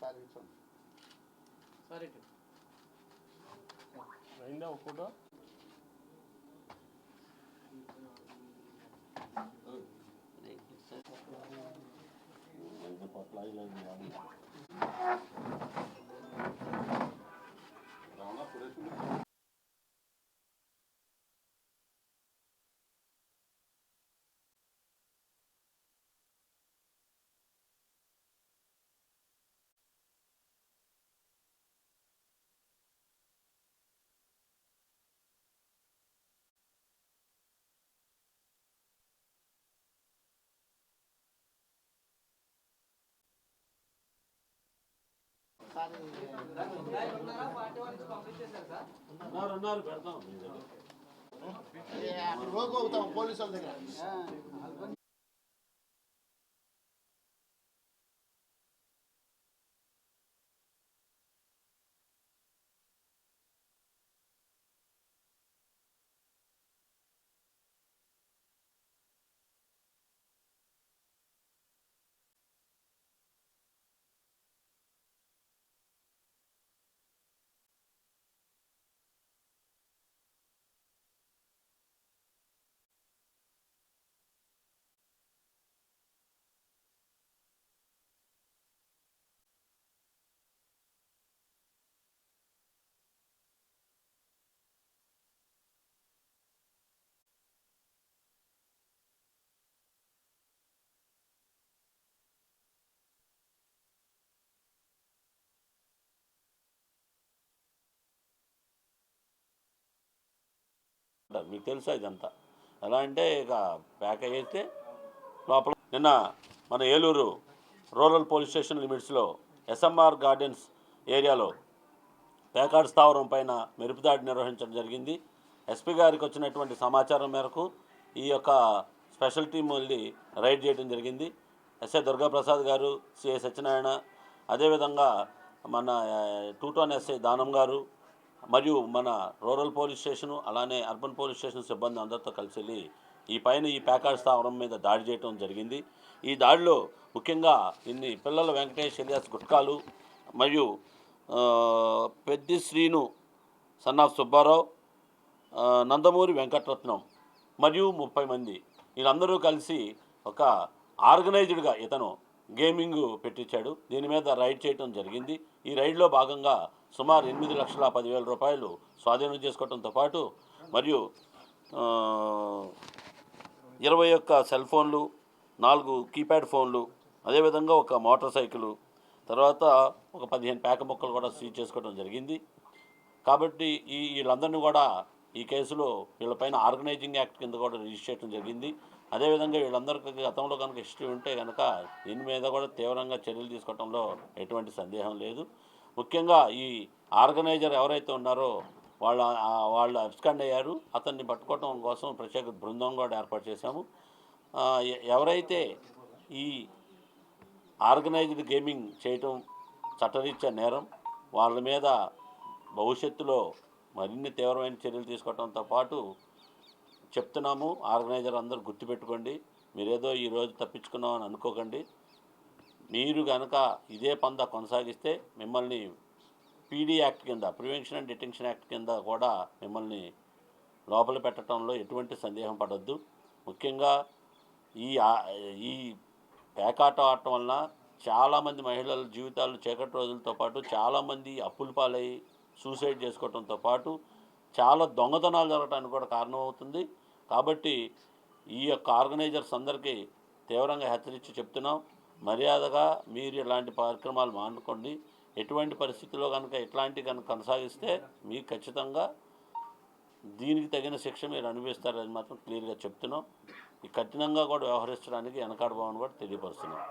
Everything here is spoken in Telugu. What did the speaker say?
సాగించండి సరే. అయిందా ఒక ఫోటో రావణ ఉన్నారు ఉన్నారు పెడతాం. పోలీసు వాళ్ళ దగ్గర. మీకు తెలుసా ఇదంతా? ఎలా అంటే ఇక ప్యాక్ అయితే లోపల నిన్న మన ఏలూరు రూరల్ పోలీస్ స్టేషన్ లిమిట్స్లో ఎస్ఎంఆర్ గార్డెన్స్ ఏరియాలో పేకాడ్ స్థావరం పైన మెరుపుదాడి నిర్వహించడం జరిగింది. ఎస్పీ గారికి వచ్చినటువంటి సమాచారం మేరకు ఈ యొక్క స్పెషల్ టీం వెళ్ళి రైడ్ చేయడం జరిగింది. ఎస్ఐ దుర్గాప్రసాద్ గారు సిఐ సత్యనారాయణ అదేవిధంగా మన టూటోన్ ఎస్ఐ దానం గారు మరియు మన రూరల్ పోలీస్ స్టేషను అలానే అర్బన్ పోలీస్ స్టేషన్ సిబ్బంది అందరితో కలిసి వెళ్ళి ఈ పైన ఈ ప్యాకాడ్ స్థావరం మీద దాడి చేయడం జరిగింది. ఈ దాడిలో ముఖ్యంగా ఇన్ని పిల్లల వెంకటేష్ ఎలియాస్ గుట్కాలు మరియు పెద్ది శ్రీను సన్నాఫ్ సుబ్బారావు నందమూరి వెంకటరత్నం మరియు ముప్పై మంది. వీళ్ళందరూ కలిసి ఒక ఆర్గనైజ్డ్గా ఇతను గేమింగ్ పెట్టించాడు. దీని మీద రైడ్ చేయడం జరిగింది. ఈ రైడ్లో భాగంగా సుమారు ఎనిమిది లక్షల పదివేల రూపాయలు స్వాధీనం చేసుకోవడంతో పాటు మరియు ఇరవై ఒక్క సెల్ ఫోన్లు నాలుగు కీప్యాడ్ ఫోన్లు అదేవిధంగా ఒక మోటార్ సైకిల్ తర్వాత ఒక పదిహేను పేక ముక్కలు కూడా సీజ్ చేసుకోవడం జరిగింది. కాబట్టి ఈ వీళ్ళందరినీ కూడా ఈ కేసులో వీళ్ళపైన ఆర్గనైజింగ్ యాక్ట్ కింద కూడా రిజిస్టర్ చేయడం జరిగింది. అదేవిధంగా వీళ్ళందరికీ గతంలో కనుక హిస్టరీ ఉంటే కనుక దీని మీద కూడా తీవ్రంగా చర్యలు తీసుకోవడంలో ఎటువంటి సందేహం లేదు. ముఖ్యంగా ఈ ఆర్గనైజర్ ఎవరైతే ఉన్నారో వాళ్ళ వాళ్ళు అబ్స్కాండ్ అయ్యారు. అతన్ని పట్టుకోవడం కోసం ప్రత్యేక బృందం కూడా ఏర్పాటు చేశాము. ఎవరైతే ఈ ఆర్గనైజ్డ్ గేమింగ్ చేయటం చట్టరీత్యా నేరం వాళ్ళ మీద భవిష్యత్తులో మరిన్ని తీవ్రమైన చర్యలు తీసుకోవడంతో పాటు చెప్తున్నాము. ఆర్గనైజర్ అందరూ గుర్తుపెట్టుకోండి. మీరేదో ఈరోజు తప్పించుకున్నామని అనుకోకండి. మీరు కనుక ఇదే పంద కొనసాగిస్తే మిమ్మల్ని పీడీ యాక్ట్ కింద ప్రివెన్షన్ అండ్ డిటెన్షన్ యాక్ట్ కింద కూడా మిమ్మల్ని లోపల పెట్టడంలో ఎటువంటి సందేహం పడద్దు. ముఖ్యంగా ఈ ఈ పేకాట ఆడటం వలన చాలామంది మహిళల జీవితాలు చీకటి రోజులతో పాటు చాలామంది అప్పుల పాలై సూసైడ్ చేసుకోవడంతో పాటు చాలా దొంగతనాలు జరగడానికి కూడా కారణమవుతుంది. కాబట్టి ఈ యొక్క ఆర్గనైజర్స్ అందరికీ తీవ్రంగా హెచ్చరించి చెప్తున్నాం. మర్యాదగా మీరు ఇలాంటి కార్యక్రమాలు మానుకోండి. ఎటువంటి పరిస్థితుల్లో కనుక ఇట్లాంటి కనుక కొనసాగిస్తే మీకు ఖచ్చితంగా దీనికి తగిన శిక్ష మీరు అనుభవిస్తారని మాత్రం క్లియర్గా చెప్తున్నాం. ఈ కఠినంగా కూడా వ్యవహరించడానికి వెనకాడబోమని కూడా తెలియపరుస్తున్నాం.